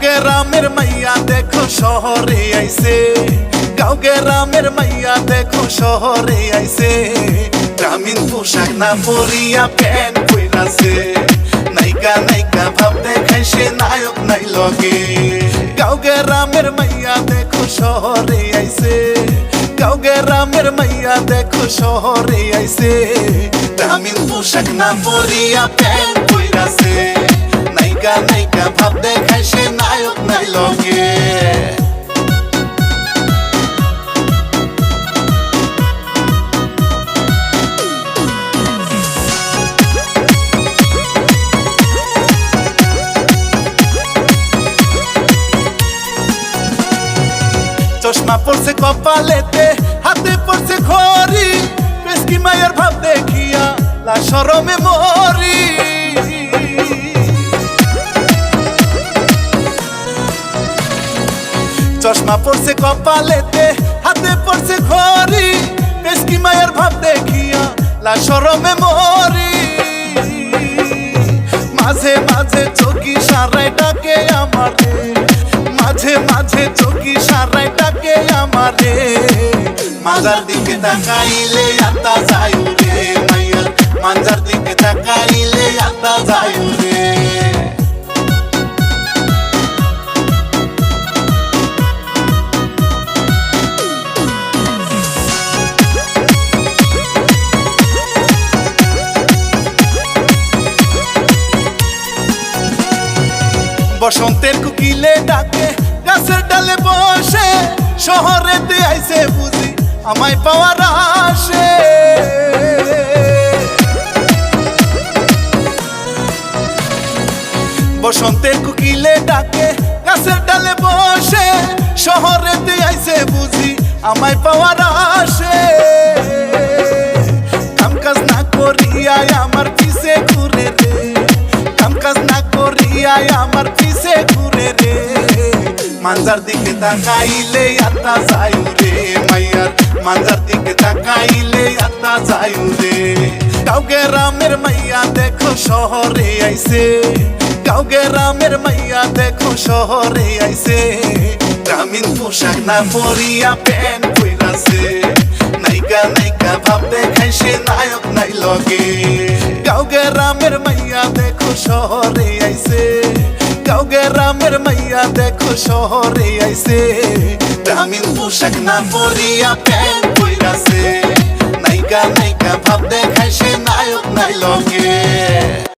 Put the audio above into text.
গ্রামের মাইয়া দেখো শহরে আইছে। গাঁও গ্রামের মাইয়া দেখো শহরে আইছে। গ্রামীণ পোশাক না পরিয়া প্যান্ট পইরাছে। নাইকা নাইকা ভাব দেখাইছে নায়ক নাই লগে। গাঁও গ্রামের মাইয়া দেখো শহরে আইছে। গাঁও গ্রামের মাইয়া দেখো শহরে আইছে। গ্রামীণ পোশাক না পরিয়া প্যান্ট পইরাছে। নাইকা নাইকা ভাব দেখাইছে চশমা পড়ছে কপালেতে, হাতে পড়ছে ঘড়ি। পেস্কি মায়ের ভাব দেখিয়া লা সরমে মরি। চশমা পড়ছে কপালেতে, হাতে পড়ছে ঘড়ি। পেস্কি মায়ের ভাব দেখিয়া লা সরমে মরি। মাঝে মাঝে চোখি সারাই ডাকে আমারে। মাঝে মাঝে চোখি সারাই ডাকে আমারে। মাজার দিকে তাকাইলে আতা যায়ু রে মাইয়ার মাজার দিকে তাকাইলে আতা যায়ু রে বসন্তের কুকিলে ডাকে গাছের ডালে বসে আইছে বুঝি আমায় পাওয়ার আসে কুকিলে ডাকে, গাছের ডালে বসে, শহরেতে আইছে বুঝি আমায় পাওয়ার আসে কাম কাজ না আমার পিছে ঘুরে রে কাম কাজ না করিয়াই আমার পিছে ঘুরে রে মানজার দিকে তাকাইলে আত্মা যায়ু মাইয়ার। মানজার দিকে তাকাইলে আত্মা যায়ু কাউকে রামের মাইয়া দেখো শহরে আইছে। কাউকে রামের মাইয়া দেখো শহরে আইছে। গ্রামীণ পোশাক না পরিয়া প্যান্ট পইরাছে। নাইকা নাইকা ভাব দেখাইছে নায়ক নাই লগে। কাউকে রামের মাইয়া দেখো শহরে গ্রামের মাইয়া দেখো শহরে আইছে। গ্রামীণ পোশাক না পরিয়া প্যান্ট পইরাছে নাইকা